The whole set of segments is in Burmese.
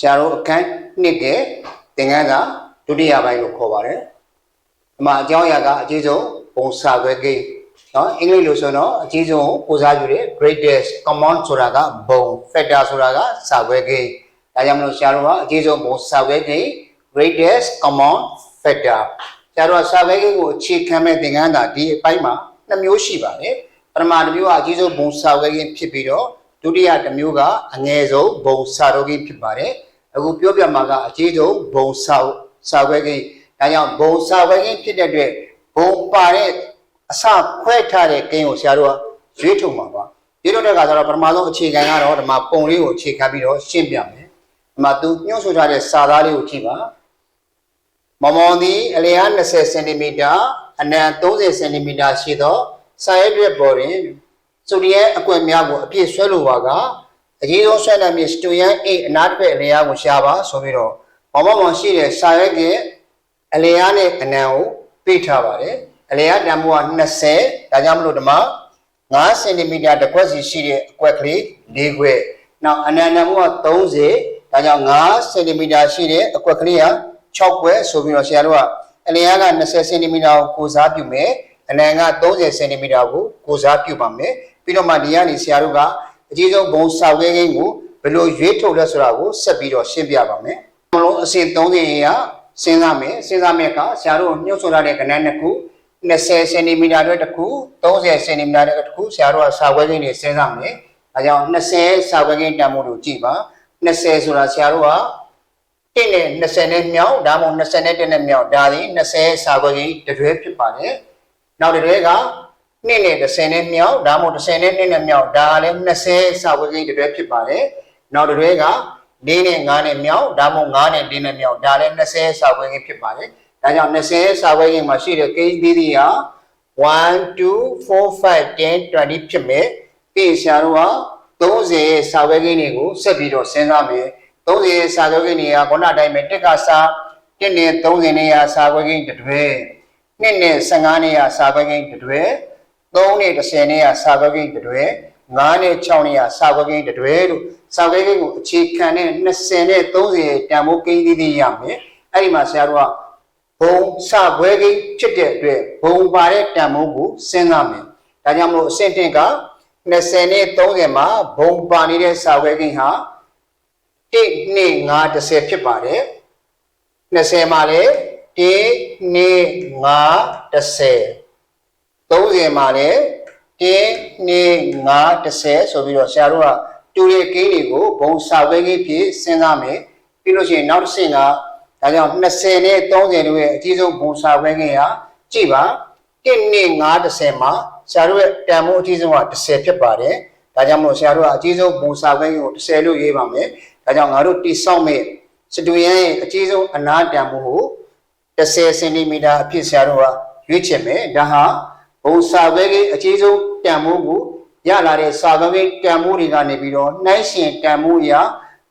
ဆရာတို့အခန်းနှစ်ရဲ့သင်ခန်းစာဒုတိယပိုင်းလို့ခေါ်ပါတယ်ဒီမှာအကြောင်းအရာကအကြီးဆုံးဘုံစာသွဲကိန်းနော်အင်္ဂလိပ်လိုဆိုတော့အကြီးဆုံးကိုစားယူတဲ့ greatest common ဆိုတာကဘုံ factor ဆိုတာကစာသွဲကိန်းဒါကြောင့်မလို့ဆရာတို့ကအကြီးဆုံးဘုံစာသွဲကိန်း greatest common factor ဆရာတို့ကစာသွဲကိန်းကိုအခြေခံမဲ့သင်ခန်းစာဒီအပိုင်းမှာနှစ်မျိုးရှိပါတယ်ပထမတစ်မျိုးကအကြီးဆုံးဘုံစာသွဲကိန်းဖြစ်ပြီးတော့ဒုတိယတစ်မျိုးကအငယ်ဆုံးဘုံစာသွဲကိန်းဖြစ်ပါတယ် အခုပြောပြမှာကအကြီးဆုံးဘုံစာစာခွဲကိန်းဒါကြောင့်ဘုံစာခွဲကိန်းဖြစ်တဲ့အတွက်ဘုံပါတဲ့အစခွဲထားတဲ့ကိန်းကိုဆရာတို့ကရွေးထုတ်မှာပါရွေးထုတ်တဲ့အခါကျတော့ပထမဆုံးအခြေခံကတော့ဒီမှာပုံလေးကိုအခြေခံပြီးတော့ရှင်းပြမယ်ဒီမှာသူညှို့ဆိုထားတဲ့စာသားလေးကိုကြည့်ပါမမောင်သည်အလျား20စင်တီမီတာအနံ30စင်တီမီတာရှိသောစာရွက်တွေပေါ်တွင်ဆိုဒီယမ်အကွက်များကိုအပြည့်ဆွဲလိုပါက အကြီးဆုံးဆွဲနိုင်မည့်စတူယန်အိအနာတစ်ဖက်အလျားကိုရှာပါဆိုပြီးတော့မမောင်မောင်ရှိတဲ့စာရွက်ကအလျားနဲ့အနံကိုပေးထားပါတယ်အလျားတန်ဖိုးက20ဒါကြောင့်မလို့ဒီမှာ9စင်တီမီတာတစ်ခွက်စီရှိတဲ့အကွက်ကလေး၄ခွက်နောက်အနံတန်ဖိုးက30ဒါကြောင့်9စင်တီမီတာရှိတဲ့အကွက်ကလေးက6ခွက်ဆိုပြီးတော့ဆရာတို့ကအလျားက20စင်တီမီတာကိုကိုစားပြုမယ်အနံက30စင်တီမီတာကိုကိုစားပြုပါမယ်ပြီးတော့မှဒီကနေဆရာတို့က အကြီးဆုံးဘုံဆောက်ခဲကိန်းကိုဘယ်လိုရွေးထုတ်လဲဆိုတာကိုဆက်ပြီးတော့ရှင်းပြပါမယ်အလုံးအစဉ်30ရစဉ်းစားမယ်စဉ်းစားမယ်ကဆရာတို့ညှုပ်ဆိုရတဲ့ကဏ္ဍနှစ်ခု20စင်တီမီတာအတွက်တစ်ခု30စင်တီမီတာအတွက်တစ်ခုဆရာတို့ကဆောက်ခဲကိန်းတွေစဉ်းစားမယ်အဲကြောင့်20ဆောက်ခဲကိန်းတန်ဖိုးကိုကြည့်ပါ20ဆိုတာဆရာတို့က1နဲ့20နဲ့မြောက်ဒါမှမဟုတ်20နဲ့1နဲ့မြောက်ဒါသည်20ဆောက်ခဲကိန်းတစ်တွဲဖြစ်ပါတယ်နောက်တစ်တွဲက 2နဲ့30နဲ့မြောက်ဒါမှမဟုတ်30နဲ့2နဲ့မြောက်ဒါလည်း20ဆောက်ခဲကိန်းတစ်တွဲဖြစ်ပါတယ်နောက်တစ်တွဲက၄နဲ့9နဲ့မြောက်ဒါမှမဟုတ်9နဲ့၄နဲ့မြောက်ဒါလည်း20ဆောက်ခဲကိန်းဖြစ်ပါတယ်ဒါကြောင့်20ဆောက်ခဲကိန်းမှာရှိတဲ့ကိန်းသီးသီးဟာ1 2 4 5 10 20ဖြစ်မယ်ပြီးရှာတော့က30ရဲ့စာဝဲကိန်းတွေကိုဆက်ပြီးတော့စဉ်းစားမယ်30ရဲ့စာဝဲကိန်းတွေကခုနအတိုင်းပဲတစ်ကစာ1နဲ့30နဲ့ရာစာဝဲကိန်းတစ်တွဲ2နဲ့15နဲ့ရာစာဝဲကိန်းတစ်တွဲ 3နဲ့10နဲ့ရာစာဝဲကိန်းတစ်တွဲ9နဲ့6နဲ့ရာစာဝဲကိန်းတစ်တွဲလို့စာဝဲကိန်းကိုအခြေခံတဲ့20နဲ့30ရဲ့တန်ဖိုးကိန်းသီးသီးရမယ်အဲ့ဒီမှာဆရာတို့ကဘုံစဘွဲကိန်းဖြစ်တဲ့အတွက်ဘုံပါတဲ့တန်ဖိုးကိုစဉ်းစားမယ်။ဒါကြောင့်မလို့အဆင့်တင်က20နဲ့30မှာဘုံပါနေတဲ့စဘွဲကိန်းဟာ1 2 5 10ဖြစ်ပါတယ်။20မှာလည်း1 2 5 10 30မှာလည်း1 2 5 10ဆိုပြီးတော့ဆရာတို့ကတူတဲ့ကိန်းတွေကိုဘုံစဘွဲကိန်းဖြစ်စဉ်းစားမယ်။ပြီးလို့ရှိရင်နောက်တစ်ဆင့်ကဒါကြောင့်20နဲ့30တို့ရဲ့အကြီးဆုံးဘုံစာပွဲခင်ဟာကြည့်ပါ1နဲ့930မှာဆရာတို့ရဲ့တန်ဖိုးအကြီးဆုံးက10ဖြစ်ပါတယ်။ဒါကြောင့်မို့ဆရာတို့ကအကြီးဆုံးဘုံစာပွဲခင်ကို10လို့ရေးပါမယ်။ဒါကြောင့်ငါတို့တိဆောက်မဲ့စတူယန်ရဲ့အကြီးဆုံးအနာတန်ဖိုးကို10စင်တီမီတာအဖြစ်ဆရာတို့ကရွေးချယ်မယ်။ဒါဟာ ဘုံစာပွဲခင်အကြီးဆုံးတန်ဖိုးကိုရလာတဲ့စာပွဲခင်တန်ဖိုးတွေကနေပြီးတော့နှိုင်းရှင်တန်ဖိုးအရာ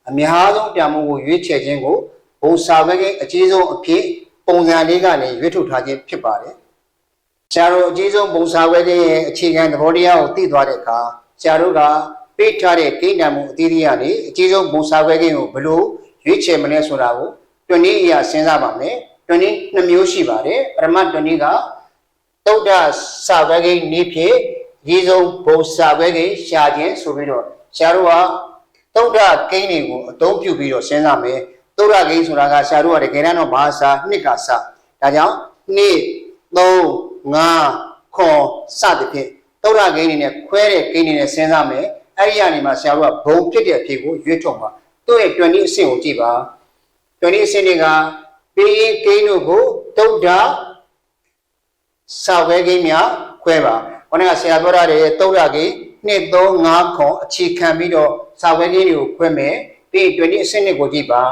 အများဆုံးတန်ဖိုးကိုရွေးချယ်ခြင်းကိုဘုံစာပဲကိန်းအကြီးဆုံးအဖြစ်ပုံစံလေးကနေရွေးထုတ်ထားခြင်းဖြစ်ပါတယ်။ဆရာတို့အကြီးဆုံးဘုံစာပဲကိန်းရဲ့အခြေခံသဘောတရားကိုသိသွားတဲ့အခါဆရာတို့ကပေးထားတဲ့ကိန်းတံမှုအသီးသီးကနေအကြီးဆုံးဘုံစာပဲကိန်းကိုဘယ်လိုရွေးချယ်မလဲဆိုတာကိုတွင်နည်းအရာစဉ်းစားပါမယ်။တွင်နည်းနှစ်မျိုးရှိပါတယ်။ပထမတွင်နည်းက တုဒ္ဒစာပဲကိန်းနည်းဖြင့်အကြီးဆုံးဘုံစာပဲကိန်းရှာခြင်းဆိုပြီးတော့ဆရာတို့ကတုဒ္ဒကိန်းတွေကိုအသုံးပြုပြီးတော့စဉ်းစားမယ်။သုရဂိမ်းဆိုတာကဆရာတို့ကတကယ်တမ်းတော့ဘာစာနှစ်ကစာဒါကြောင့်2 3 5ခွန်စသဖြင့်သုရဂိမ်းနေနဲ့ခွဲတဲ့ဂိမ်းနေနဲ့စဉ်းစားမယ်အဲ့ဒီကနေမှဆရာတို့ကဘုံဖြစ်တဲ့အဖြစ်ကိုရွေးထုတ်ပါသူ့ရဲ့20အဆင့်ကိုကြည့်ပါ20အဆင့်တွေကပေးရင်ဂိမ်းတို့ကိုတုဒ္ဒ စာဝဲဂိမ်းများခွဲပါခေါင်းကဆရာပြောရတယ်သုရဂိမ်း2 3 5ခွန်အခြေခံပြီးတော့စာဝဲဂိမ်းတွေကိုခွဲမယ်ပြီး20အဆင့်ကိုကြည့်ပါ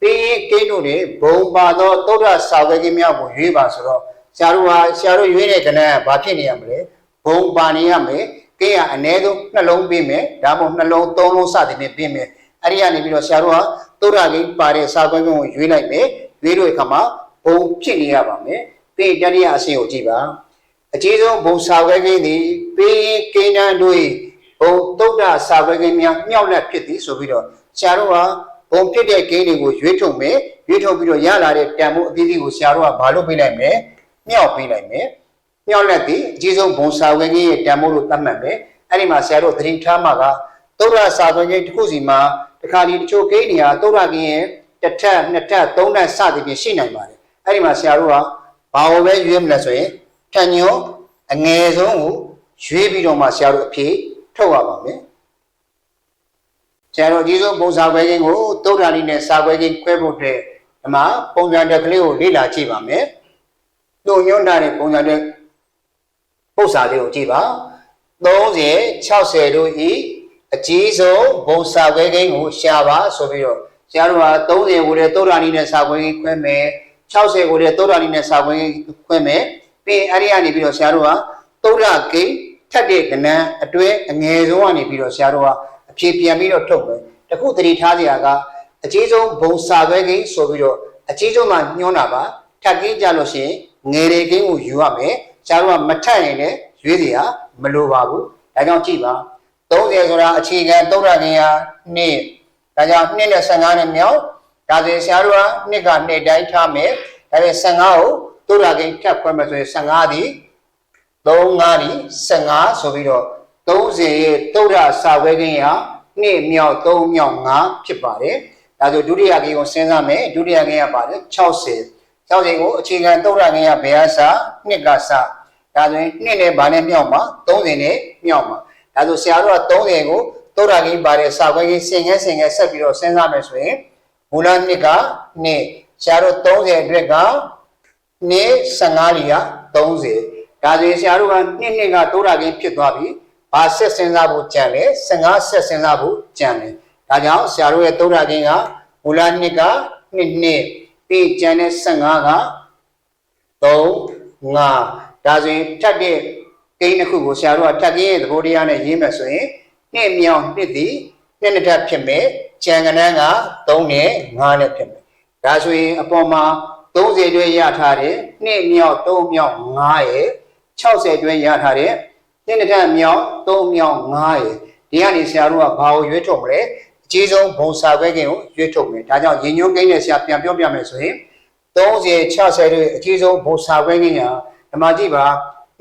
ပေးကိန်းတို့တွေဘုံပါသောသုဒ္ဓစာဝေကိမြောက်ကိုရွေးပါဆိုတော့ဆရာတို့ဟာဆရာတို့ရွေးတဲ့ကဏ္ဍကဘာဖြစ်နေရမလဲဘုံပါနေရမယ်ကိန်းကအ ਨੇ ဆုံးနှလုံးပေးမယ်ဒါမှမဟုတ်နှလုံးသုံးလုံးစသည်ဖြင့်ပေးမယ်အဲ့ဒီကနေပြီးတော့ဆရာတို့ဟာသုဒ္ဓကိန်းပါတဲ့စာကွဲကိန်းကိုရွေးလိုက်မယ်ရွေးလို့အခါမှာဘုံဖြစ်နေရပါမယ် ပြီးတတိယအဆင့်ကိုကြည့်ပါအကြီးဆုံးဘုံစာကွဲကိန်းသည်ပေးကိန်းတန်းတို့ဘုံသုဒ္ဓစာကွဲကိန်းများမြောက်လက်ဖြစ်သည်ဆိုပြီးတော့ဆရာတို့ဟာဘုံဖြစ်တဲ့ကိန်းတွေကိုရွေးထုတ်မယ်ရွေးထုတ်ပြီးတော့ရလာတဲ့တန်ဖိုးအသီးသီးကိုဆရာတို့ကဘာလို့ပေးလိုက်မလဲမြောက်ပေးလိုက်မယ်မြောက်လက်သည်အကြီးဆုံးဘုံစာဝင်ကြီးရဲ့တန်ဖိုးလို့သတ်မှတ်မယ်အဲ့ဒီမှာဆရာတို့သတိထားမှာကသုဒ္ဓစာဝင်ကြီးတစ်ခုစီမှာတစ်ခါဒီတချို့ကိန်းတွေဟာသုဒ္ဓကင်းရဲ့တစ်ထပ်နှစ်ထပ်သုံးထပ်စသည်ဖြင့်ရှိနိုင်ပါတယ်အဲ့ဒီမှာဆရာတို့က ဘာလို့ပဲရွေးမလဲဆိုရင်ထန်ညောအငယ်ဆုံးကိုရွေးပြီးတော့မှဆရာတို့အဖြေထုတ်ရပါမယ်ဆရာတို့အကြီးဆုံးပုံစာခွဲခြင်းကိုသုဒ္ဓဏီနဲ့စာခွဲခြင်းခွဲဖို့အတွက်ဒီမှာပုံစံတက်ကလေးကိုလေ့လာကြည့်ပါမယ်။တို့ညွှန်းထားတဲ့ပုံစံတဲ့ပု္ပ္ပစာလေးကိုကြည့်ပါ30 60တို့ဤအကြီးဆုံးဘုံစာခွဲခြင်းကိုရှာပါဆိုပြီးတော့ဆရာတို့က30ကိုလည်းသုဒ္ဓဏီနဲ့စာခွဲခြင်းခွဲမယ် 60ကိုလည်းသုဒ္ဓဏီနဲ့စာခွဲခြင်းခွဲမယ်ပြီးအဲ့ဒီကနေပြီးတော့ဆရာတို့ကသုဒ္ဓဂိတ်ထက်တဲ့ကဏ္ဍအတွဲအငယ်ဆုံးကနေပြီးတော့ဆရာတို့ကအဖြေပြန်ပြီးတော့ထုတ်မယ်တခုသတိထားစရာကအကြီးဆုံးဘုံစာခွဲခြင်းဆိုပြီးတော့အကြီးဆုံးမှညွှန်းတာပါထပ်ကင်းကြလို့ရှိရင်ငယ်တွေကင်းကိုယူရမယ်ဆရာတို့ကမထက်ရင်လည်းရွေးစရာမလိုပါဘူးဒါကြောင့်ကြည့်ပါ30ဆိုတာအခြေခံသုဒ္ဓဂင်ဟာနှစ်ဒါကြောင့်နှစ်နဲ့15နဲ့မြောက် ဒါဆိုရင်ဆရာတို့ကနှစ်ကနှစ်တိုင်းထားမယ်ဒါပေမဲ့15ကိုသုဒ္ဓဂင်ဖြတ်ခွဲမယ်ဆိုရင်15ဒီ3 5ဒီ15ဆိုပြီးတော့30ရဲ့သုဒ္ဓစာဝဲကင်းဟာနှစ်မြောက်3မြောက်5ဖြစ်ပါတယ်ဒါဆိုဒုတိယဂိမ်းကိုစဉ်းစားမယ်ဒုတိယဂိမ်းကပါတယ်60 60ကိုအခြေခံသုဒ္ဓဂိမ်းကဘယ်အစားနှစ်ကစားဒါဆိုရင်နှစ်နဲ့ဘာနဲ့မြောက်မှာ30နဲ့မြောက်မှာဒါဆိုဆရာတို့က30ကိုသုဒ္ဓဂိမ်းပါတယ်စာခွဲကြီးစင်ငယ်စင်ငယ်ဆက်ပြီးတော့စဉ်းစားမယ်ဆိုရင် မူလနှစ်ကနှစ်ဆရာတို့30အတွက်ကနှစ်15လီက30ဒါဆိုရင်ဆရာတို့ကနှစ်နှစ်ကသုဒ္ဓဂိမ်းဖြစ်သွားပြီဘာဆက်စဉ်းစားဖို့ကြံလဲ15ဆက်စဉ်းစားဖို့ကြံတယ်ဒါကြောင့်ဆရာတို့ရဲ့သုဒ္ဓဂိမ်းကမူလနှစ်ကနှစ်နှစ်ပြီးကျန်တဲ့15က3 5ဒါဆိုရင်ထပ်တဲ့ကိန်းတစ်ခုကိုဆရာတို့ကထပ်ကင်းရဲ့သဘောတရားနဲ့ရေးမယ်ဆိုရင်နှစ်မြောင်နှစ်သည် နှစ်နှစ်ထပ်ဖြစ်မယ်ကျန်ကဏ္ဍက3နဲ့5နဲ့ဖြစ်မယ်ဒါဆိုရင်အပေါ်မှာ30တွဲရထားတဲ့နှစ်မြောက်3မြောက်5ရဲ့60တွဲရထားတဲ့နှစ်နှစ်ထပ်မြောက်3မြောက်5ရဲ့ဒီကနေဆရာတို့ကဘာကိုရွေးထုတ်မလဲအကြီးဆုံးဘုံစာခွဲခင်ကိုရွေးထုတ်မယ်ဒါကြောင့်ရင်ညွှန်းကိန်းနဲ့ဆရာပြန်ပြောပြမယ်ဆိုရင်30 60တို့အကြီးဆုံးဘုံစာခွဲခင်ကဒီမှာကြည့်ပါ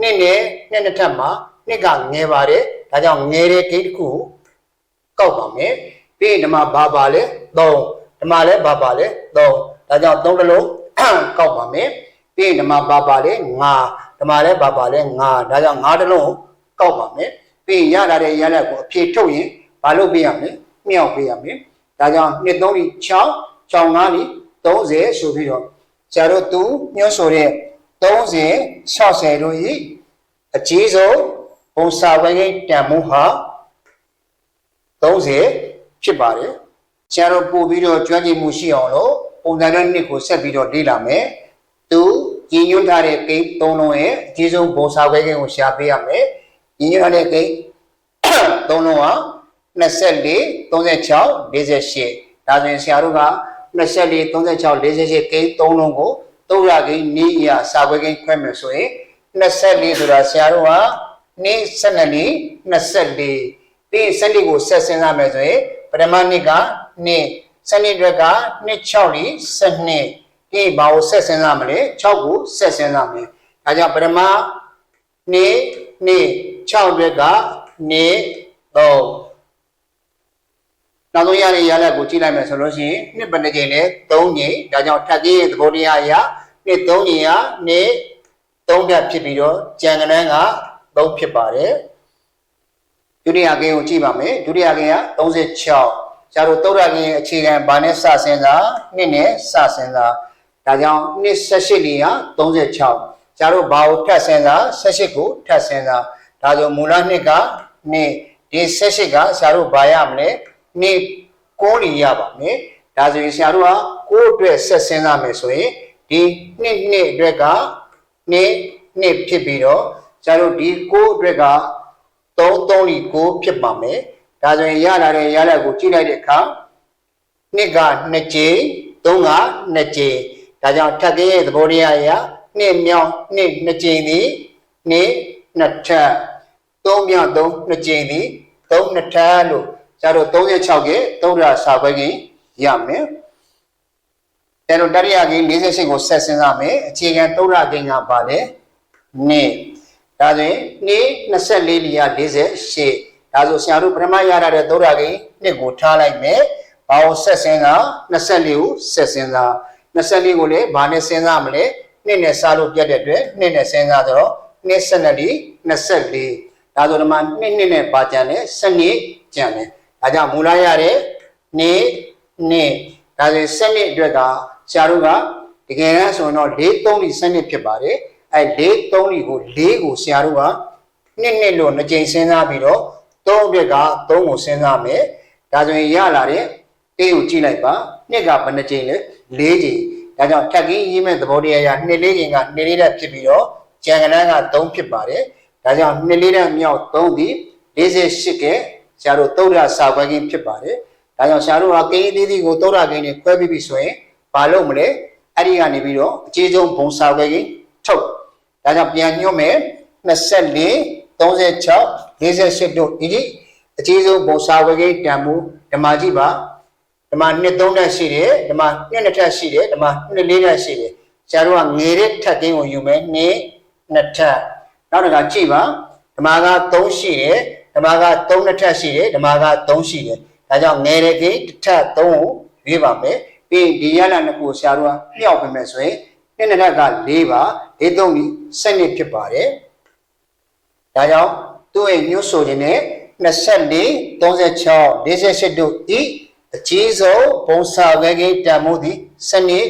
နှစ်နဲ့နှစ်နှစ်ထပ်မှာနှစ်ကငယ်ပါတယ်ဒါကြောင့်ငယ်တဲ့ကိန်းတစ်ခုကော က်ပါမယ်ပြီးရင်ဒီမှာဘာပါလဲ3ဒီမှာလည်းဘာပါလဲ3ဒါကြောင့်3တစ်လုံးကောက်ပါမယ်ပြီးရင်ဒီမှာဘာပါလဲ5ဒီမှာလည်းဘာပါလဲ5ဒါကြောင့်5တစ်လုံးကောက်ပါမယ်ပြီးရင်ရလာတဲ့ရလက်ကိုအဖြေထုတ်ရင်ဘာလုပ်ပေးရမလဲမြောက်ပေးရမယ်ဒါကြောင့်2 3 6 6 5 30ဆိုပြီးတော့ဆရာတို့သူညွှန်းဆိုတဲ့30 60တို့ဤအကြီးဆုံးဘုံစာဝဲကိန်းတန်မှုဟာ 30ဖြစ်ပါတယ်ဆရာတို့ပို့ပြီးတော့ကျွမ်းကျင်မှုရှိအောင်လို့ပုံစံနဲ့နှစ်ကိုဆက်ပြီးတော့လေ့လာမယ်သူရည်ညွှန်းထားတဲ့ကိန်း၃လုံးရဲ့အကြီးဆုံးဘုံစာဝဲကိန်းကိုရှာပေးရမယ်ရည်ညွှန်းထားတဲ့ကိန်း၃လုံးဟာ24 36 48ဒါဆိုရင်ဆရာတို့က24 36 48ကိန်း၃လုံးကိုတုတ်ရကိန်းနီးရစာပွဲကိန်းခွဲမယ်ဆိုရင်24ဆိုတာဆရာတို့ကနေ့12နေ့24 ပြီးစနေကိုဆက်စဉ်းစားမယ်ဆိုရင်ပထမနေ့ကနေ့စနေအတွက်ကနေ့6နေ့12ဒီဘာကိုဆက်စဉ်းစားမလဲ6ကိုဆက်စဉ်းစားမယ်ဒါကြောင့်ပထမနေ့နေ့6အတွက်ကနေ့3နောက်ဆုံးရတဲ့ရလက်ကိုကြည့်လိုက်မယ်ဆိုလို့ရှိရင်နှစ်ပတ်တစ်ကြိမ်နဲ့3ကြိမ်ဒါကြောင့်ထပ်ကြီးရဲ့သဘောတရားအရနှစ်3ကြိမ်ကနှစ်3ဓာတ်ဖြစ်ပြီးတော့ကြံကနန်းက3ဖြစ်ပါတယ် ဒုတိယကိန်းကိုကြည့်ပါမယ်ဒုတိယကိန်းက36ကျတော့သုဒ္ဓကိန်းရဲ့အခြေခံဘာနဲ့စဆင်းစားနှစ်နဲ့စဆင်းစားဒါကြောင့်နှစ်18လီက36ကျတော့ဘာကိုထပ်ဆင်းစား18ကိုထပ်ဆင်းစားဒါဆိုမူလနှစ်ကနှစ်ဒီ18ကဆရာတို့ဘာရမလဲနေ့9လီရပါမယ်ဒါဆိုရင်ဆရာတို့က9အတွက်ဆက်စဉ်းစားမယ်ဆိုရင်ဒီနှစ်နှစ်အတွက်ကနှစ်နှစ်ဖြစ်ပြီးတော့ဆရာတို့ဒီ9အတွက်က 3 3လီ9ဖြစ်ပါမယ်ဒါဆိုရင်ရလာတဲ့ရလာကိုကြည့်လိုက်တဲ့အခါနှစ်က2ကြိမ်3က2ကြိမ်ဒါကြောင့်ထပ်ကင်းရဲ့သဘောတရားအရနှစ်မြောင်းနှစ်2ကြိမ်သည်နှစ်နှစ်ထပ်3မြောင်း3 2ကြိမ်သည်3နှစ်ထပ်လို့ကျတော့36ကသုံးရစာပွဲကြီးရမယ်အဲ့တော့တရိယာကိန်း48ကိုဆက်စဉ်းစားမယ်အခြေခံသုဒ္ဓကိန်းကပါလေနေ့ ဒါဆိုရင်နေ့24လီယာ48ဒါဆိုဆရာတို့ပထမရရတဲ့သုဒ္ဓကိန်းနှစ်ကိုထားလိုက်မယ်ဘာကိုဆက်စဉ်းစား24ကိုဆက်စဉ်းစား24ကိုလေဘာနဲ့စဉ်းစားမလဲနှစ်နဲ့စားလို့ပြတ်တဲ့အတွက်နှစ်နဲ့စဉ်းစားတော့နှစ်12လီ24ဒါဆိုဒီမှာနှစ်နှစ်နဲ့ပါကြံတယ်စနစ်ကြံတယ်ဒါကြောင့်မူလရတဲ့နေ့နေ့ဒါဆိုစနစ်အတွက်ကဆရာတို့ကတကယ်တမ်းဆိုရင်တော့၄3လီစနစ်ဖြစ်ပါတယ် အဲ၄3လီကို၄ကိုဆရာတို့ကနှစ်နှစ်လို့နှစ်ကြိမ်စဉ်းစားပြီးတော့3အတွက်က3ကိုစဉ်းစားမယ်ဒါဆိုရင်ရလာတဲ့တေးကိုကြည့်လိုက်ပါနှစ်ကဘယ်နှကြိမ်လဲ၄ကြိမ်ဒါကြောင့်ထပ်ကြီးရေးမဲ့သဘောတရားရနှစ်လေးကြိမ်ကနှစ်လေးတက်ဖြစ်ပြီးတော့ကြံကနန်းက3ဖြစ်ပါတယ်ဒါကြောင့်နှစ်လေးတက်မြောက်3ဒီ48ကဲဆရာတို့သုဒ္ဓစာခွဲခြင်းဖြစ်ပါတယ်ဒါကြောင့်ဆရာတို့ကကိန်းအသေးသေးကိုသုဒ္ဓကိန်းတွေခွဲပြီးပြီဆိုရင်ဘာလုပ်မလဲအဲ့ဒီကနေပြီးတော့အခြေဆုံးဘုံစာခွဲခြင်းထုတ် ဒါကြောင့်ပြန်ညွှတ်မယ်24 36 48တို့ဒီဒီအခြေဆုံးဘုံစာခွဲခြင်းတန်မှုဓမ္မကြည့်ပါဓမ္မနှစ်သုံးတက်ရှိတယ်ဓမ္မနှစ်နှစ်ထပ်ရှိတယ်ဓမ္မနှစ်လေးတက်ရှိတယ်ဆရာတို့ကငယ်တဲ့ထပ်ကင်းကိုယူမယ်နှစ်နှစ်ထပ်နောက်တစ်ခါကြည့်ပါဓမ္မက3ရှိတယ်ဓမ္မက3နှစ်ထပ်ရှိတယ်ဓမ္မက3ရှိတယ်ဒါကြောင့်ငယ်တဲ့ကိတစ်ထပ်3ကိုရွေးပါမယ်ပြီးရင်ဒီရလနှစ်ခုဆရာတို့ကမြောက်ပေးမယ်ဆိုရင် နှစ်နှစ်ထပ်က4ပါ၄3ဒီ7နှစ်ဖြစ်ပါတယ်ဒါကြောင့်သူ့ရဲ့ညှို့ဆိုခြင်းနဲ့24 36 48တို့ဤအကြီးဆုံးဘုံစာဝဲကိတန်မှုသည်စနစ်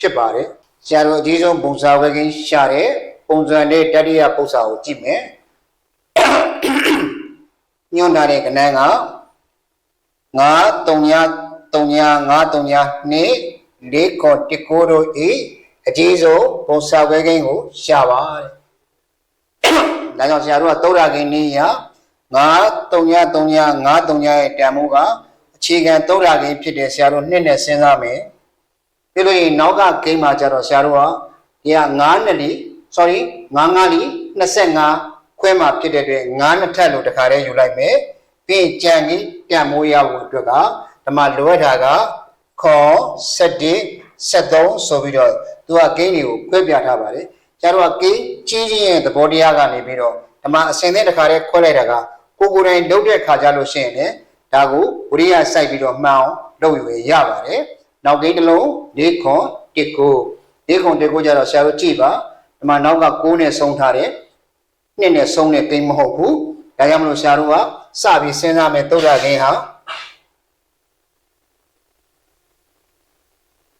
ဖြစ်ပါတယ်ဆရာတို့အကြီးဆုံးဘုံစာဝဲကိရှာတဲ့ပုံစံလေးတတိယပု္ပ္ပာကိုကြည့်မယ်ညွှန်ထားတဲ့ကဏ္ဍက9 3ည3ည9 3ညနေ့၄ကောတကိုတို့ဤ အကြီးဆုံးဘုံစာဝဲကိကိုရှာပါတယ်ဒါကြောင့်ဆရာတို့ကသုဒ္ဓကိန်းနည်းရ9 3ည3ည9 3ညရဲ့တန်မှုကအခြေခံသုဒ္ဓကိန်းဖြစ်တဲ့ဆရာတို့နှစ်နဲ့စဉ်းစားမယ်ပြီးလို့ရင်နောက်ကကိန်းမှာကျတော့ဆရာတို့ကဒီက9နှစ်လီ sorry 9 9လီ25ခွဲမှာဖြစ်တဲ့အတွက်9နှစ်ထပ်လို့တခါတည်းယူလိုက်မယ်ပြီးကြံပြီးပြန်မိုးရဖို့အတွက်ကဓမ္မလိုအပ်တာကခေါ်7 73ဆိုပြီးတော့ သူကကိန်းတွေကိုခွဲပြထားပါတယ်ကျတော့ကိန်းကြီးကြီးရဲ့သဘောတရားကနေပြီးတော့ဓမ္မအစင်တဲ့တခါတည်းခွဲလိုက်တာကကိုကိုယ်တိုင်လုပ်တဲ့ခါကြလို့ရှိရင်လည်းဒါကိုဝိရိယစိုက်ပြီးတော့မှန်အောင်လုပ်ယူရပါတယ်နောက်ကိန်းတစ်လုံး၄ခွန်1ကို၄ခွန်1ကိုကြတော့ဆရာတို့ကြည့်ပါဒီမှာနောက်က6နဲ့ဆုံးထားတယ်နှစ်နဲ့ဆုံးတဲ့ကိန်းမဟုတ်ဘူးဒါကြောင့်မလို့ဆရာတို့ကစပြီးစဉ်းစားမယ်သုဒ္ဓကိန်းဟာ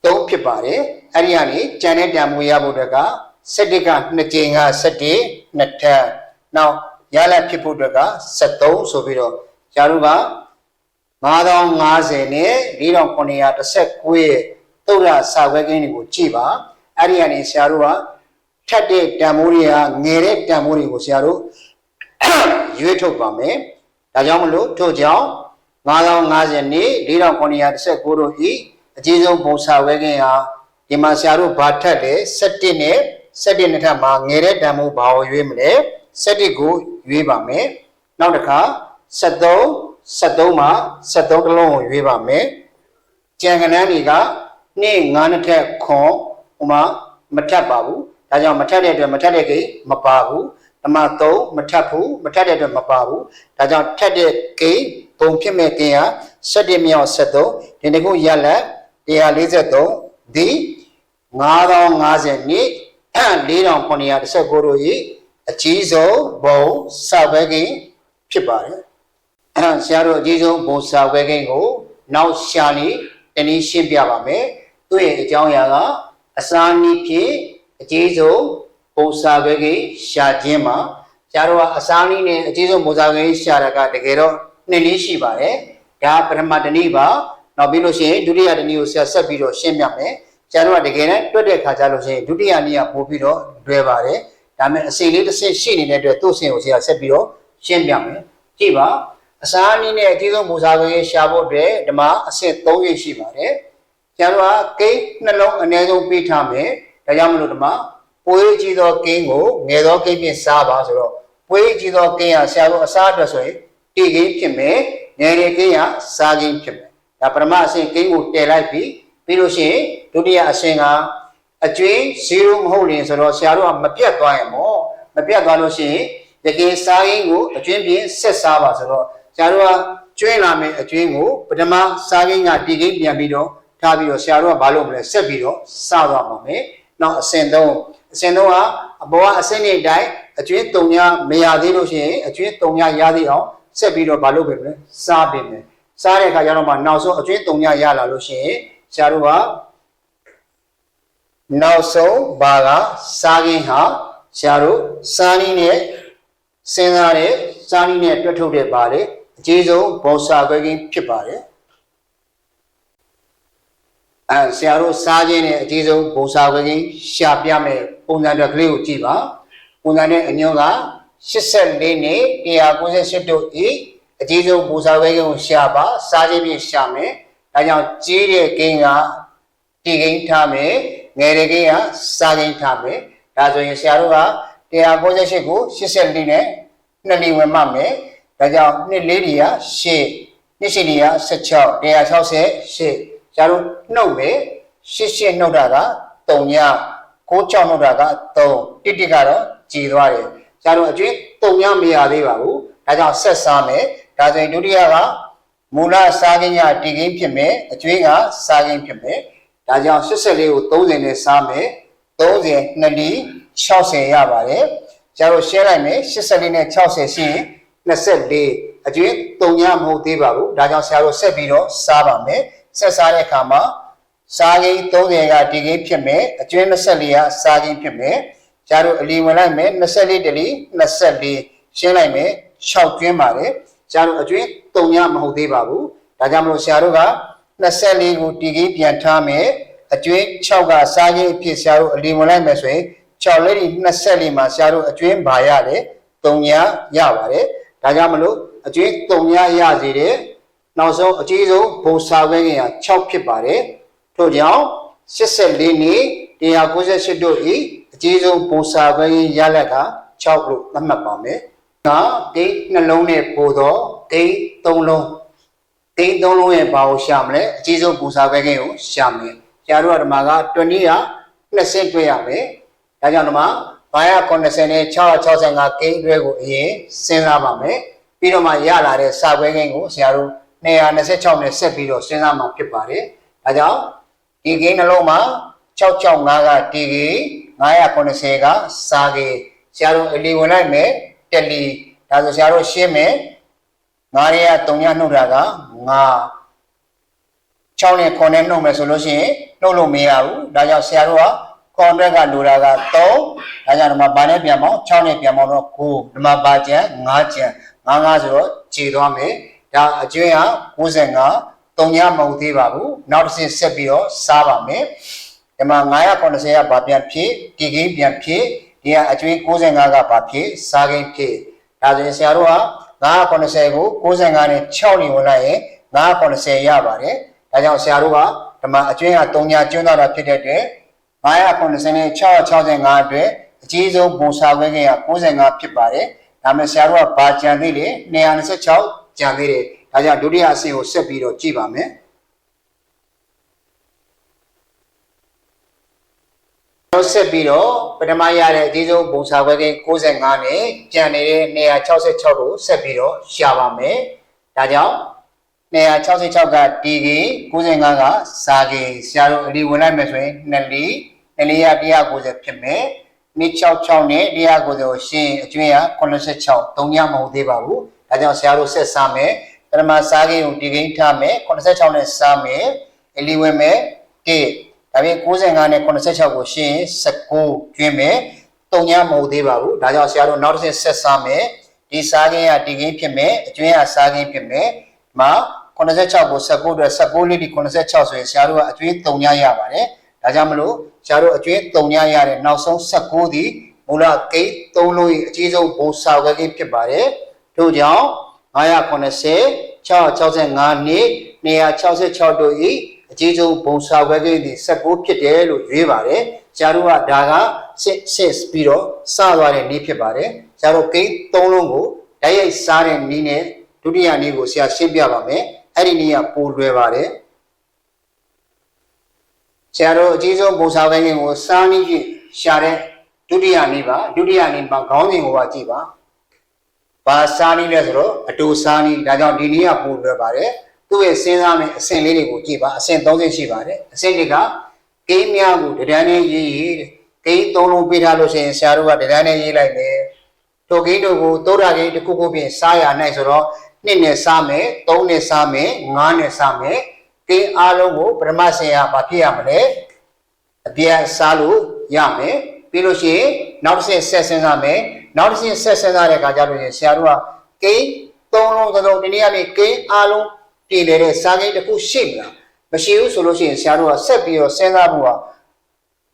သုံးဖြစ်ပါတယ်အဲ့ဒီကနေကြံတဲ့ပြန်မွေရဖို့အတွက်က7က2ကြိမ်က7နှစ်ထပ်နောက်ရလက်ဖြစ်ဖို့အတွက်က73ဆိုပြီးတော့ဆရာတို့က9050နဲ့4919ရဲ့သုဒ္ဓစာခွဲကိန်းတွေကိုကြည့်ပါအဲ့ဒီကနေဆရာတို့ကထက်တဲ့တန်မိုးတွေကငယ်တဲ့တန်မိုးတွေကိုဆရာတို့ရွေးထုတ်ပါမယ်ဒါကြောင့်မလို့ထို့ကြောင့်9050နဲ့4919တို့ဤ အကြီးဆုံးဘုံစာဝဲခင်ဟာဒီမှာဆရာတို့ဘာထက်လဲ7နဲ့7နှစ်ထပ်မှာငယ်တဲ့တန်မိုးဘာကိုရွေးမလဲ7ကိုရွေးပါမယ်နောက်တစ်ခါ73 73မှာ73တလုံးကိုရွေးပါမယ်ကြံကနန်းတွေကနေ့9နှစ်ထက်ခွန်ဟိုမှာမထပ်ပါဘူးဒါကြောင့်မထက်တဲ့အတွက်မထက်တဲ့ကိမပါဘူးဓမ္မ3မထပ်ဘူးမထက်တဲ့အတွက်မပါဘူးဒါကြောင့်ထက်တဲ့ကိဘုံဖြစ်မဲ့ကိဟာ7မြောက်73ဒီတစ်ခုရက်လက် 143ဒီ9050နှစ်4919တို့၏အကြီးဆုံးဘုံစပဲကိဖြစ်ပါတယ်အဲဆရာတို့အကြီးဆုံးဘုံစာခွဲကိန်းကို နောက်ရှာနေတနည်းရှင်းပြပါမယ်သူ့ရဲ့အကြောင်းအရာကအစာနည်းဖြင့်အကြီးဆုံးဘုံစာခွဲကိန်းရှာခြင်းမှာဆရာတို့ကအစာနည်းနဲ့အကြီးဆုံးဘုံစာခွဲကိန်းရှာတာကတကယ်တော့နှစ်နည်းရှိပါတယ်ဒါပထမတနည်းပါ နောက်ပြီးလို့ရှိရင်ဒုတိယတနည်းကိုဆရာဆက်ပြီးတော့ရှင်းပြမယ်ဆရာတို့ကတကယ်နဲ့တွက်တဲ့ခါကျလို့ရှိရင်ဒုတိယနည်းကပို့ပြီးတော့တွဲပါတယ်ဒါမဲ့အစိလေးတစ်ဆင့်ရှိနေတဲ့အတွက်သူ့ဆင့်ကိုဆရာဆက်ပြီးတော့ရှင်းပြမယ်ကြည့်ပါအစာအနည်းနဲ့အကြီးဆုံးမူစာခွေရှာဖို့အတွက်ဒီမှာအဆင့်3ရရှိပါတယ်။ကျန်တော့ကိန်းနှလုံးအနည်းဆုံးပေးထားမယ်။ဒါကြောင့်မလို့ဒီမှာပွေးကြီးသောကိန်းကိုငယ်သောကိန်းဖြင့်စားပါဆိုတော့ပွေးကြီးသောကိန်းဟာဆရာတို့အစားအတွက်ဆိုရင်တီကိန်းဖြစ်မယ်။ငယ်တဲ့ကိန်းဟာစားကိန်းဖြစ်မယ်။ ဒါပထမအဆင့်ကိန်းကိုတည်လိုက်ပြီပြီးလို့ရှိရင်ဒုတိယအဆင့်ကအကျွင်း0မဟုတ်ရင်ဆိုတော့ဆရာတို့ကမပြတ်သွားရင်ပေါ့မပြတ်သွားလို့ရှိရင်တကယ်စားရင်းကိုအကျွင်းပြင်းဆက်စားပါဆိုတော့ဆရာတို့ကကျွင်းလာမယ့်အကျွင်းကိုပထမစားရင်းကတီကိန်းပြန်ပြီးတော့ထားပြီးတော့ဆရာတို့ကဘာလုပ်မလဲဆက်ပြီးတော့စသွားပါမယ်နောက်အဆင့်3အဆင့်3ကအပေါ်ကအဆင့်နဲ့တိုင်းအကျွင်း3ညမရသေးလို့ရှိရင်အကျွင်း3ညရသေးအောင်ဆက်ပြီးတော့ဘာလုပ်ပေးမလဲစားပေးမယ် စားတဲ့အခါကျတော့မှနောက်ဆုံးအကျွင်း3ညရလာလို့ရှိရင်ဆရာတို့ကနောက်ဆုံးဘာကစားခင်းဟာဆရာတို့စားနည်းနဲ့စဉ်းစားတဲ့စားနည်းနဲ့တွက်ထုတ်တဲ့ပါလေအကြီးဆုံးဘောစာခွဲခင်းဖြစ်ပါတယ်အဲဆရာတို့စားခြင်းနဲ့အကြီးဆုံးဘုံစာခွဲကြီးရှာပြမယ်ပုံစံတစ်ကလေးကိုကြည့်ပါပုံစံနဲ့အညွန့်က84နဲ့198တို့ဤ အကြီးဆုံးဘုံစာခွဲကြီးကိုရှာပါစားခြင်းဖြင့်ရှာမယ်ဒါကြောင့်ကြီးတဲ့ကိန်းကတီကိန်းထားမယ်ငယ်တဲ့ကိန်းကစားကိန်းထားမယ်ဒါဆိုရင်ဆရာတို့က198ကို84နဲ့နှစ်လီဝင်မှမယ်ဒါကြောင့်နှစ်လေးတွေက8နှစ်ရှိတွေက16 168ဆရာတို့နှုတ်မယ်ရှစ်ရှစ်နှုတ်တာက3ည6ချောင်းနှုတ်တာက3တိတိကတော့ကြည်သွားတယ်ဆရာတို့အကျွင်း3ညမရသေးပါဘူးဒါကြောင့်ဆက်စားမယ် ဒါဆိုရင်ဒုတိယကမူလစားခြင်းရတီကင်းဖြစ်မယ်အကျွင်းကစားခြင်းဖြစ်မယ်ဒါကြောင့်84ကို30နဲ့စားမယ်30နှစ်လီ60ရပါတယ်ဆရာတို့ရှင်းလိုက်မယ်84နဲ့60ရှိရင်24အကျွင်း3ညမဟုတ်သေးပါဘူးဒါကြောင့်ဆရာတို့ဆက်ပြီးတော့စားပါမယ်ဆက်စားတဲ့အခါမှာစားကိန်း30ကဒီကိန်းဖြစ်မယ်အကျွင်း24ကစားကိန်းဖြစ်မယ်ကျားတို့အလီဝင်လိုက်မယ်24တလီ24ရှင်းလိုက်မယ်6ကျွင်းပါတယ် ကျားတို့အကျွင်း3ညမဟုတ်သေးပါဘူးဒါကြောင့်မလို့ဆရာတို့က24ကိုဒီကိန်းပြန်ထားမယ်အကျွင်း6ကစားကိန်းအဖြစ်ဆရာတို့အလီဝင်လိုက်မယ်ဆိုရင်6လေး24မှာဆရာတို့အကျွင်းဘာရလဲ3ညရပါတယ်ဒါကြောင့်မလို့အကျွင်း3ညရစေတဲ့နောက်ဆုံးအကြီးဆုံးဘုံစာခွဲခင်က6ဖြစ်ပါတယ်ထို့ကြောင့်84နှစ်198တို့ဤအကြီးဆုံးဘုံစာခွဲခင်ရလက်က6လို့သတ်မှတ်ပါမယ်။ ဒါဂိတ်နှလုံးနဲ့ပို့တော့ဂိတ်3လုံးဂိတ်3လုံးရဲ့ဘာကိုရှာမလဲအကြီးဆုံးဘုံစာခွဲခင်ကိုရှာမယ်။ဆရာတို့ကဒီမှာက20က20တွေ့ရမယ်။ဒါကြောင့်ဒီမှာ990နဲ့665ဂိတ်တွေကိုအရင်စဉ်းစားပါမယ်။ပြီးတော့မှရလာတဲ့စာခွဲခင်ကိုဆရာတို့226နဲ့ဆက်ပြီးတော့စဉ်းစားမှာဖြစ်ပါတယ်။ဒါကြောင့်ဒီဂိမ်းနှလုံးမှာ665ကဒီဂိမ်း990ကစာဂိမ်းဆရာတို့အလီဝင်လိုက်မယ် တက်လီဒါဆိုဆရာတို့ရှင်းမယ်9ရဲက3ညနှုတ်တာက9 6နဲ့9နဲ့နှုတ်မယ်ဆိုလို့ရှိရင်နှုတ်လို့မရဘူး။ဒါကြောင့်ဆရာတို့က contract ကလိုတာက3ဒါကြောင့်ဒီမှာဘာနဲ့ပြန်မအောင်6နဲ့ပြန်မအောင်တော့9ဒီမှာဘာကျန်5ကျန်5 5ဆိုတော့ခြေသွားမယ်။ဒါအကျွင်းက95 3ညမဟုတ်သေးပါဘူးနောက်တစ်ဆင့်ဆက်ပြီးတော့စားပါမယ်ဒီမှာ990ကဘာပြန်ဖြစ်ဒီကိန်းပြန်ဖြစ် ဒီကအကျွင်း95ကဘာဖြစ်စားကိန်းဖြစ်ဒါဆိုရင်ဆရာတို့က990ကို95နဲ့6နေဝင်လိုက်ရင်990ရပါတယ်ဒါကြောင့်ဆရာတို့ကဒီမှာအကျွင်းက3ညကျွန်းသွားတာဖြစ်တဲ့အတွက်990နဲ့665အတွက်အကြီးဆုံးဘုံစားခွဲခင်က95ဖြစ်ပါတယ်ဒါမဲ့ဆရာတို့ကဘာကြံသေးလဲ226ကြံသေးတယ်ဒါကြောင့်ဒုတိယအဆင့်ကိုဆက်ပြီးတော့ကြည့်ပါမယ် တော့ဆက်ပြီးတော့ပထမရတဲ့အကြီးဆုံးဘုံစာခွဲကိန်း65နဲ့ကြံနေတဲ့166ကိုဆက်ပြီးတော့ရှာပါမယ်ဒါကြောင့်166ကတီကိန်း95ကစာကိန်းဆရာတို့အလီဝင်လိုက်မယ်ဆိုရင်2လီ2လီရ190ဖြစ်မယ်266နဲ့190ကိုရှင်းအကျွင်းက86 3ညမဟုတ်သေးပါဘူးဒါကြောင့်ဆရာတို့ဆက်စားမယ်ပထမစားကိန်းကိုဒီကိန်းထားမယ်86နဲ့စားမယ်အလီဝင်မယ်1 ဒါပြင်95နဲ့86ကိုရှင်း19ကျွင်းမယ်တုံညမဟုတ်သေးပါဘူးဒါကြောင့်ဆရာတို့နောက်တစ်ဆင့်ဆက်စားမယ်ဒီစားကိန်းကဒီကိန်းဖြစ်မယ်အကျွင်းကစားကိန်းဖြစ်မယ်ဒီမှာ86ကို19အတွက်19လေးဒီ86ဆိုရင်ဆရာတို့ကအကျွင်းတုံညရပါတယ်ဒါကြောင့်မလို့ဆရာတို့အကျွင်းတုံညရတဲ့နောက်ဆုံး19ဒီမူလကိန်း3လုံးရဲ့အကြီးဆုံးဘုံစာခွဲကိန်းဖြစ်ပါတယ်ထို့ကြောင့်990 665နှစ်266တို့ဤ အကြီးဆုံးဘုံစာခွဲကိန်းဒီ19ဖြစ်တယ်လို့ရွေးပါတယ်။ကျားတို့ကဒါကစစ်စစ်ပြီးတော့စသွားတဲ့နေ့ဖြစ်ပါတယ်။ကျားတို့ကိန်း3လုံးကိုဓာတ်ရိုက်စားတဲ့နေ့နဲ့ဒုတိယနေ့ကိုဆရာရှင်းပြပါမယ်။အဲ့ဒီနည်းကပိုလွယ်ပါတယ်ဆရာတို့အကြီးဆုံးပုံစာပဲရင်ကိုစားနည်းဖြင့်ရှာတဲ့ဒုတိယနည်းပါဒုတိယနည်းမှာခေါင်းစဉ်ကိုပါကြည့်ပါဘာစားနည်းလဲဆိုတော့အတူစားနည်းဒါကြောင့်ဒီနည်းကပိုလွယ်ပါတယ် သူ့ရဲ့စဉ်းစားမယ့်အဆင့်လေးတွေကိုကြည့်ပါအဆင့်၃ဆင့်ရှိပါတယ်အဆင့်တစ်ကကိန်းများကိုတဒန်းနဲ့ရေးရေးတဲ့ကိန်း၃လုံးပေးထားလို့ရှိရင်ဆရာတို့ကတဒန်းနဲ့ရေးလိုက်မယ်ထိုကိန်းတို့ကိုသောတာကိန်းတစ်ခုခုဖြင့်စားရနိုင်ဆိုတော့နှစ်နဲ့စားမယ်သုံးနဲ့စားမယ်ငါးနဲ့စားမယ်ကိန်းအားလုံးကိုပရမတ်ဆင်ရဘာဖြစ်ရမလဲအပြည့်စားလို့ရမယ်ပြီးလို့ရှိရင်နောက်တစ်ဆင့်ဆက်စဉ်းစားမယ်နောက်တစ်ဆင့်ဆက်စဉ်းစားတဲ့အခါကျလို့ရှိရင်ဆရာတို့ကကိန်းသုံးလုံးသလုံးဒီနေ့ကနေကိန်းအားလုံး ပြည်လေတဲ့စားကိန်းတစ်ခုရှိမလားမရှိဘူးဆိုလို့ရှိရင်ဆရာတို့ကဆက်ပြီးတော့စဉ်းစားဖို့က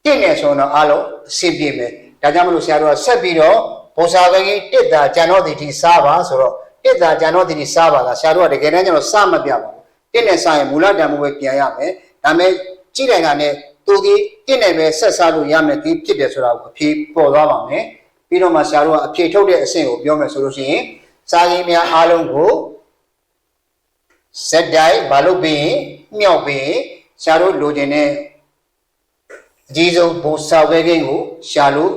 တင့်နေဆိုတော့အားလုံးအဆင်ပြေမယ်ဒါကြောင့်မလို့ဆရာတို့ကဆက်ပြီးတော့ဘောစာကကြီးတစ်တာကျန်တော်တီတီစားပါဆိုတော့တစ်တာကျန်တော်တီတီစားပါကဆရာတို့ကတကယ်တမ်းကျတော့စမပြပါဘူးတစ်နဲ့စားရင်မူလတန်မှုပဲပြန်ရမယ်ဒါပေမဲ့ကြည့်လိုက်တာနဲ့သူဒီတစ်နဲ့ပဲဆက်စားလို့ရမယ်ဒီဖြစ်တယ်ဆိုတာကိုအဖြေပေါ်သွားပါမယ်ပြီးတော့မှဆရာတို့ကအဖြေထုတ်တဲ့အဆင့်ကိုပြောမယ်ဆိုလို့ရှိရင်စားရင်းများအားလုံးကို စက်တိုင်းမလုပ်ပြီးရင်မြောက်ပြီးရင်ဆရာတို့လိုချင်တဲ့အကြီးဆုံးဘုံစာဝဲကိန်းကိုရှာလို့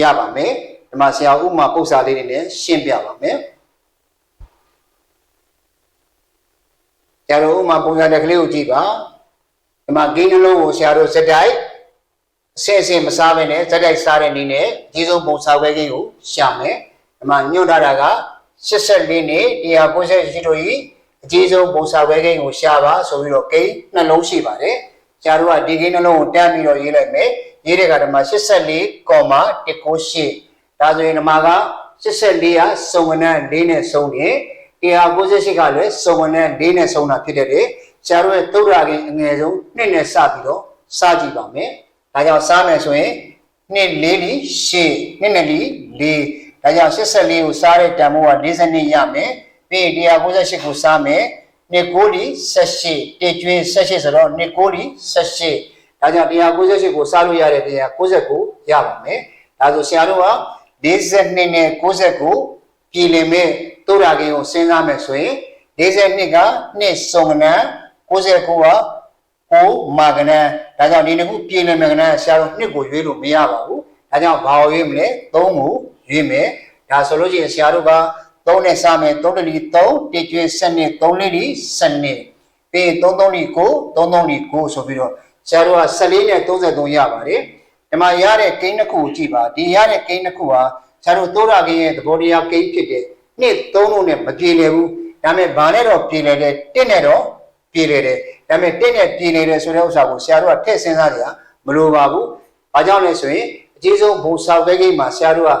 ရပါမယ်ဒီမှာဆရာဥမာပု္ပ္ပစာလေးတွေနဲ့ရှင်းပြပါမယ်ဆရာတို့ဥမာပုံစံတစ်ကလေးကိုကြည့်ပါဒီမှာကိန်းနှလုံးကိုဆရာတို့စက်တိုက်အဆင့်အဆင့်မစားဘဲနဲ့စက်တိုက်စားတဲ့နည်းနဲ့အကြီးဆုံးဘုံစာဝဲကိန်းကိုရှာမယ်ဒီမှာညွှန်ထားတာက84နဲ့198ရှိတို့ဤ အကြီးဆုံးဘုံစာဝဲကိန်းကိုရှာပါဆိုပြီးတော့ကိန်းနှလုံးရှိပါတယ်ကျားတို့ကဒီကိန်းနှလုံးကိုတန်းပြီးတော့ရေးလိုက်မယ်ရေးတဲ့အခါဒီမှာ84.198ဒါဆိုရင်ဒီမှာက84ကစုံဝနန်း၄နဲ့စုံတယ်198ကလည်းစုံဝနန်း၄နဲ့စုံတာဖြစ်တဲ့လေကျားတို့ရဲ့သုဒ္ဓရာကိန်းအငယ်ဆုံး2နဲ့စပြီးတော့စကြည့်ပါမယ်ဒါကြောင့်စားမယ်ဆိုရင်2 4လီ8 2နဲ့လီ4ဒါကြောင့်84ကိုစားတဲ့တန်ဖိုးက42ရမယ် ပြီးရင်198ကိုစားမယ်နေကိုလီ78တေကျွင်း78ဆိုတော့နေကိုလီ78ဒါကြောင့်198ကိုစားလို့ရတဲ့199ရပါမယ်ဒါဆိုဆရာတို့က42နဲ့69ပြည်လင်မဲ့တုရကင်းကိုစဉ်းစားမယ်ဆိုရင်42ကနှစ်စုံကနန်း69က9မာကနန်းဒါကြောင့်ဒီနှစ်ခုပြည်လင်မဲ့ကနန်းဆရာတို့နှစ်ကိုရွေးလို့မရပါဘူးဒါကြောင့်ဘာကိုရွေးမလဲ3ကိုရွေးမယ်ဒါဆိုလို့ရှိရင်ဆရာတို့က 3နဲ့စားမယ်3တလီ3တေကျွင်း7နဲ့3လေးလီ7နဲ့ပြီး3 3လီ9 3 3လီ9ဆိုပြီးတော့ဆရာတို့က14နဲ့33ရပါတယ်ဒီမှာရတဲ့ကိန်းတစ်ခုကိုကြည့်ပါဒီရတဲ့ကိန်းတစ်ခုဟာဆရာတို့သောတာကိန်းရဲ့သဘောတရားကိန်းဖြစ်တဲ့နှစ်3လို့နဲ့မပြေလည်ဘူးဒါပေမဲ့ဘာနဲ့တော့ပြေလည်တယ်တစ်နဲ့တော့ပြေလည်တယ်ဒါပေမဲ့တစ်နဲ့ပြေလည်တယ်ဆိုတဲ့ဥစ္စာကိုဆရာတို့ကထည့်စဉ်းစားကြရမလိုပါဘူးဘာကြောင့်လဲဆိုရင်အကြီးဆုံးဘုံစာပဲကိန်းမှာဆရာတို့က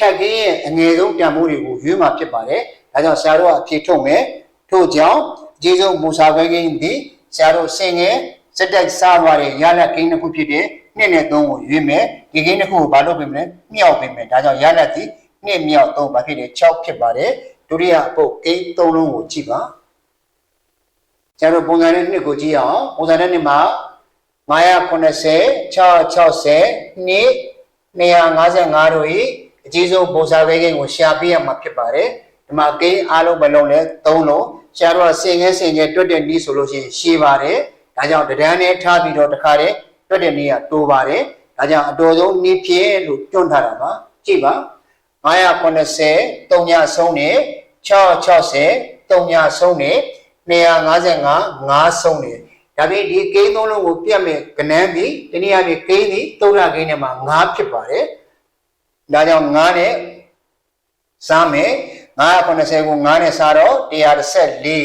ထက်ကင်းရဲ့အငယ်ဆုံးတန်ဖိုးတွေကိုရွေးမှာဖြစ်ပါတယ်။ဒါကြောင့်ဆရာတို့ကအဖြေထုတ်မယ်။ထို့ကြောင့်အကြီးဆုံးမူစာခွဲကိန်းဒီဆရာတို့ဆင်ငယ်စက်တိုက်စားသွားတဲ့ရလက်ကိန်းတစ်ခုဖြစ်တဲ့နှစ်နဲ့သုံးကိုရွေးမယ်။ဒီကိန်းတစ်ခုကိုဘာလုပ်ပေးမလဲ။မြောက်ပေးမယ်။ဒါကြောင့်ရလက်ဒီနှစ်မြောက်သုံးဘာဖြစ်လဲ6ဖြစ်ပါတယ်။ဒုတိယအပုတ်ကိန်းသုံးလုံးကိုကြည့်ပါ။ဆရာတို့ပုံစံနဲ့နှစ်ကိုကြည့်အောင်။ပုံစံနဲ့နှစ်မှာ990 660နှစ်255တို့ဤ အကြီးဆုံးပုံစာပဲကိန်းကိုရှာပြရမှာဖြစ်ပါတယ်ဒီမှာကိန်းအားလုံးမလုံးလဲ3လုံးရှာတော့ဆင်ငယ်ဆင်ငယ်တွတ်တဲ့နည်းဆိုလို့ရှိရင်ရှည်ပါတယ်ဒါကြောင့်တဒန်းနဲ့ထားပြီးတော့တခါတည်းတွတ်တဲ့နည်းကတိုးပါတယ်ဒါကြောင့်အတော်ဆုံးနည်းဖြင့်လို့တွန်းထားတာပါကြည့်ပါ990 3ညဆုံးနဲ့660 3ညဆုံးနဲ့255 5ဆုံးနဲ့ဒါပြင်ဒီကိန်းသုံးလုံးကိုပြတ်မဲ့ကနန်းပြီးတနည်းအားဖြင့်ကိန်းဒီ3လကိန်းထဲမှာ5ဖြစ်ပါတယ် ဒါကြောင့်9နဲ့စားမယ်980ကို9နဲ့စားတော့114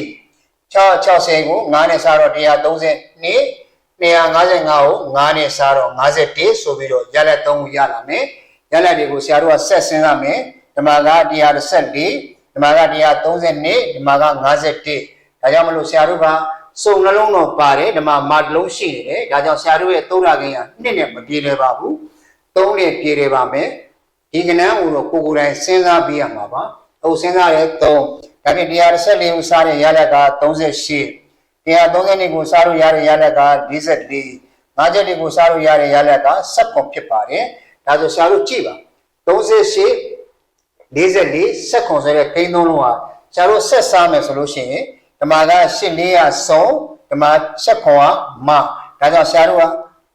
660ကို9နဲ့စားတော့130နှစ်255ကို9နဲ့စားတော့51ဆိုပြီးတော့ရလက်3ကိုရလာမယ်ရလက်တွေကိုဆရာတို့ကဆက်စဉ်းစားမယ်ဒီမှာက114ဒီမှာက130နှစ်ဒီမှာက51ဒါကြောင့်မလို့ဆရာတို့ကစုံနှလုံးတော့ပါတယ်ဒီမှာမာတလုံးရှိနေတယ်ဒါကြောင့်ဆရာတို့ရဲ့သုံးရခင်းကနှစ်နဲ့မပြေလည်ပါဘူးသုံးနဲ့ပြေလည်ပါမယ် ဒီကဏ္ဍကိုတော့ကိုကိုယ်တိုင်စဉ်းစားပြီးရမှာပါအခုစဉ်းစားရဲ3ဒါပြင်114ကိုစားတဲ့ရလက်က38 130ကိုစားလို့ရတဲ့ရလက်က44 5ချက်တွေကိုစားလို့ရတဲ့ရလက်က7ဖြစ်ပါတယ်ဒါဆိုဆရာတို့ကြည့်ပါ38 44စက်ခွန်ဆိုတဲ့ဂိမ်းသုံးလုံးဟာဆရာတို့ဆက်စားမယ်ဆိုလို့ရှိရင်ဓမ္မကရှစ်လေးရဆုံးဓမ္မချက်ခွန်ကမဒါကြောင့်ဆရာတို့က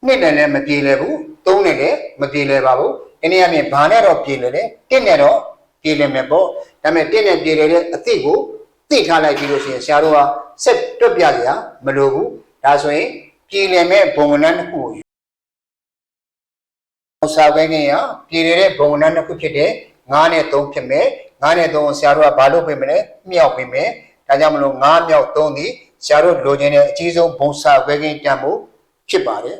နှစ်နဲ့လည်းမပြေလည်ဘူးသုံးနဲ့လည်းမပြေလည်ပါဘူး ဒီနေ့အမြင်ဘာနဲ့တော့ပြေလည်တယ်တစ်နဲ့တော့ပြေလည်မယ်ပေါ့ဒါပေမဲ့တစ်နဲ့ပြေလည်တဲ့အသည့်ကိုသိထားလိုက်ပြီးလို့ရှိရင်ဆရာတို့ကဆက်တွက်ပြစရာမလိုဘူးဒါဆိုရင်ပြေလည်မဲ့ဘုံကဏ္ဍတစ်ခုကိုစာပဲခင်ရပြည်နေတဲ့ဘုံနန်းတစ်ခုဖြစ်တဲ့9နဲ့3ဖြစ်မယ်9နဲ့3ကိုဆရာတို့ကဘာလို့ပြင်မလဲမြောက်ပြင်မယ်ဒါကြောင့်မလို့9မြောက်3ဒီဆရာတို့လိုချင်တဲ့အကြီးဆုံးဘုံစာပဲခင်တန်ဖို့ဖြစ်ပါတယ်